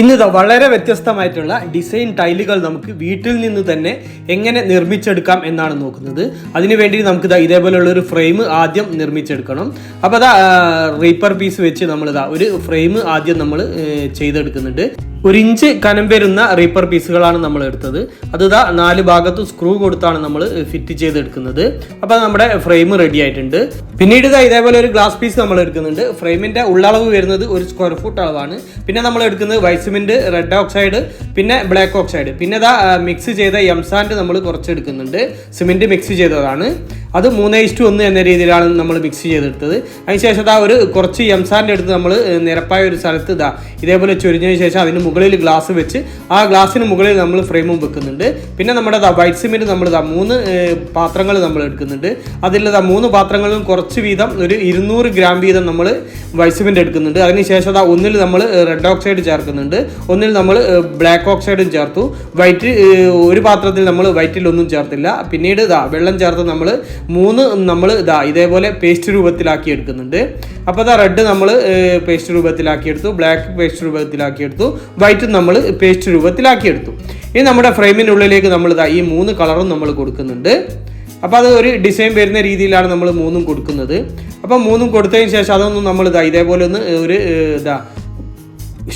ഇന്നിതാ വളരെ വ്യത്യസ്തമായിട്ടുള്ള ഡിസൈൻ ടൈലുകൾ നമുക്ക് വീട്ടിൽ നിന്ന് തന്നെ എങ്ങനെ നിർമ്മിച്ചെടുക്കാം എന്നാണ് നോക്കുന്നത്. അതിനുവേണ്ടി നമുക്ക് ഇതാ ഇതേപോലെയുള്ള ഒരു ഫ്രെയിം ആദ്യം നിർമ്മിച്ചെടുക്കണം. അപ്പോൾ അതാ റീപ്പർ പീസ് വെച്ച് നമ്മളിതാ ഒരു ഫ്രെയിം ആദ്യം നമ്മൾ ചെയ്തെടുക്കുന്നുണ്ട്. ഒരു ഇഞ്ച് കനം വരുന്ന റീപ്പർ പീസുകളാണ് നമ്മൾ എടുത്തത്. അത് ഇതാ നാല് ഭാഗത്തും സ്ക്രൂ കൊടുത്താണ് നമ്മൾ ഫിറ്റ് ചെയ്തെടുക്കുന്നത്. അപ്പോൾ നമ്മുടെ ഫ്രെയിം റെഡി ആയിട്ടുണ്ട്. പിന്നീട് ഇതാ ഇതേപോലെ ഒരു ഗ്ലാസ് പീസ് നമ്മൾ എടുക്കുന്നുണ്ട്. ഫ്രെയിമിന്റെ ഉള്ളളവ് വരുന്നത് ഒരു സ്ക്വയർ ഫുട്ട് അളവാണ്. പിന്നെ നമ്മൾ എടുക്കുന്നത് വൈറ്റ് സിമെന്റ് റെഡ് ഓക്സൈഡ് പിന്നെ ബ്ലാക്ക് ഓക്സൈഡ് പിന്നെ ഇതാ മിക്സ് ചെയ്ത എംസാൻഡ് നമ്മൾ കുറച്ച് എടുക്കുന്നുണ്ട് സിമെന്റ് മിക്സ് ചെയ്തതാണ്. അത് മൂന്ന് ഇഷ്ടു ഒന്ന് എന്ന രീതിയിലാണ് നമ്മൾ മിക്സ് ചെയ്തെടുത്തത്. അതിനുശേഷം ഇതാ ഒരു കുറച്ച് എംസാറിന്റെ അടുത്ത് നമ്മൾ നിരപ്പായ ഒരു സ്ഥലത്ത് ഇതാ ഇതേപോലെ ചൊരിഞ്ഞതിന് ശേഷം അതിന് മുകളിൽ ഗ്ലാസ് വെച്ച് ആ ഗ്ലാസ്സിന് മുകളിൽ നമ്മൾ ഫ്രെയിമും വെക്കുന്നുണ്ട്. പിന്നെ നമ്മുടെ ദാ വൈറ്റ് സിമെന്റ് നമ്മൾ ദാ മൂന്ന് പാത്രങ്ങൾ നമ്മൾ എടുക്കുന്നുണ്ട്. അതിൽ ദാ മൂന്ന് പാത്രങ്ങളിലും കുറച്ച് വീതം ഒരു ഇരുന്നൂറ് ഗ്രാം വീതം നമ്മൾ വൈറ്റ് സിമെന്റ് എടുക്കുന്നുണ്ട്. അതിനുശേഷം ദാ ഒന്നിൽ നമ്മൾ റെഡ് ഓക്സൈഡ് ചേർക്കുന്നുണ്ട്. ഒന്നിൽ നമ്മൾ ബ്ലാക്ക് ഓക്സൈഡും ചേർത്തു. വൈറ്റ് ഒരു പാത്രത്തിൽ നമ്മൾ വൈറ്റിലൊന്നും ചേർത്തില്ല. പിന്നീട് ഇതാ വെള്ളം ചേർത്ത് നമ്മൾ മൂന്ന് നമ്മൾ ഇതാ ഇതേപോലെ പേസ്റ്റ് രൂപത്തിലാക്കി എടുക്കുന്നുണ്ട്. അപ്പോൾ അതാ റെഡ് നമ്മൾ പേസ്റ്റ് രൂപത്തിലാക്കി എടുത്തു ബ്ലാക്ക് പേസ്റ്റ് രൂപത്തിലാക്കി എടുത്തു വൈറ്റും നമ്മൾ പേസ്റ്റ് രൂപത്തിലാക്കി എടുത്തു. ഇനി നമ്മുടെ ഫ്രെയിമിനുള്ളിലേക്ക് നമ്മൾ ഇതാ ഈ മൂന്ന് കളറും നമ്മൾ കൊടുക്കുന്നുണ്ട്. അപ്പോൾ അത് ഒരു ഡിസൈൻ വരുന്ന രീതിയിലാണ് നമ്മൾ മൂന്നും കൊടുക്കുന്നത്. അപ്പോൾ മൂന്നും കൊടുത്തതിന് ശേഷം അതൊന്നും നമ്മൾ ഇതാ ഇതേപോലെ ഒന്ന് ഒരു ഇതാ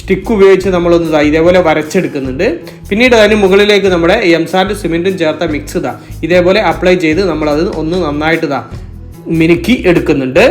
സ്റ്റിക്ക് ഉപയോഗിച്ച് നമ്മളൊന്ന് ഇതാ ഇതേപോലെ വരച്ചെടുക്കുന്നുണ്ട്. പിന്നീട് അതിന് മുകളിലേക്ക് നമ്മുടെ എം സാൻഡ് സിമെന്റും ചേർത്ത മിക്സ് ഇതാ ഇതേപോലെ അപ്ലൈ ചെയ്ത് നമ്മളത് ഒന്ന് നന്നായിട്ട് ഇതാ മിനുക്കി എടുക്കുന്നുണ്ട്.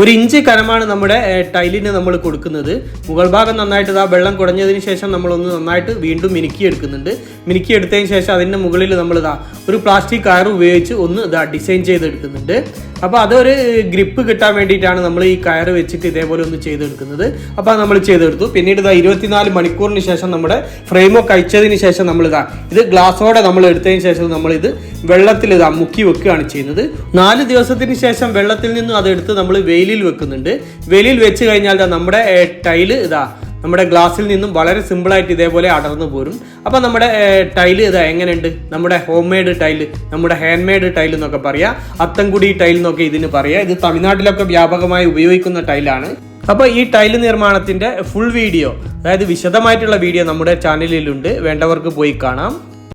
ഒരു ഇഞ്ച് കനമാണ് നമ്മുടെ ടൈലിന് നമ്മൾ കൊടുക്കുന്നത്. മുകൾ ഭാഗം നന്നായിട്ട് ഇതാ വെള്ളം കുടഞ്ഞതിന് ശേഷം നമ്മളൊന്ന് നന്നായിട്ട് വീണ്ടും മിനുക്കി എടുക്കുന്നുണ്ട്. മിനുക്കി എടുത്തതിന് ശേഷം അതിന്റെ മുകളിൽ നമ്മൾ ഇതാ ഒരു പ്ലാസ്റ്റിക് കയർ ഉപയോഗിച്ച് ഒന്ന് ഇതാ ഡിസൈൻ ചെയ്തെടുക്കുന്നുണ്ട്. അപ്പോൾ അതൊരു ഗ്രിപ്പ് കിട്ടാൻ വേണ്ടിയിട്ടാണ് നമ്മൾ ഈ കയർ വെച്ചിട്ട് ഇതേപോലെ ഒന്ന് ചെയ്തെടുക്കുന്നത് അപ്പോൾ നമ്മൾ ചെയ്തെടുത്തു പിന്നീട് ഇതാ ഇരുപത്തിനാല് മണിക്കൂറിന് ശേഷം നമ്മുടെ ഫ്രെയിമൊക്കെ അയച്ചതിന് ശേഷം നമ്മൾ ഇതാ ഇത് ഗ്ലാസ്സോടെ നമ്മൾ എടുത്തതിന് ശേഷം നമ്മൾ ഇത് വെള്ളത്തിൽ ഇതാ മുക്കി വെക്കുകയാണ് ചെയ്യുന്നത്. നാല് ദിവസത്തിന് ശേഷം വെള്ളത്തിൽ നിന്നും അതെടുത്ത് നമ്മൾ വെയിലിൽ വെക്കുന്നുണ്ട്. വെയിലിൽ വെച്ച് കഴിഞ്ഞാൽ നമ്മുടെ ടൈൽ ഇതാ നമ്മുടെ ഗ്ലാസ്സിൽ നിന്നും വളരെ സിമ്പിളായിട്ട് ഇതേപോലെ അടർന്നു പോരും. അപ്പോൾ നമ്മുടെ ടൈൽ ഇതാ എങ്ങനെയുണ്ട്? നമ്മുടെ ഹോം മെയ്ഡ് ടൈൽ നമ്മുടെ ഹാൻഡ് മെയ്ഡ് ടൈൽ എന്നൊക്കെ പറയാം. അത്തംകുടി ടൈൽ എന്നൊക്കെ ഇതിന് പറയാം. ഇത് തമിഴ്നാട്ടിലൊക്കെ വ്യാപകമായി ഉപയോഗിക്കുന്ന ടൈലാണ് അപ്പോൾ ഈ ടൈൽ നിർമ്മാണത്തിന്റെ ഫുൾ വീഡിയോ അതായത് വിശദമായിട്ടുള്ള വീഡിയോ നമ്മുടെ ചാനലിലുണ്ട് വേണ്ടവർക്ക് പോയി കാണാം.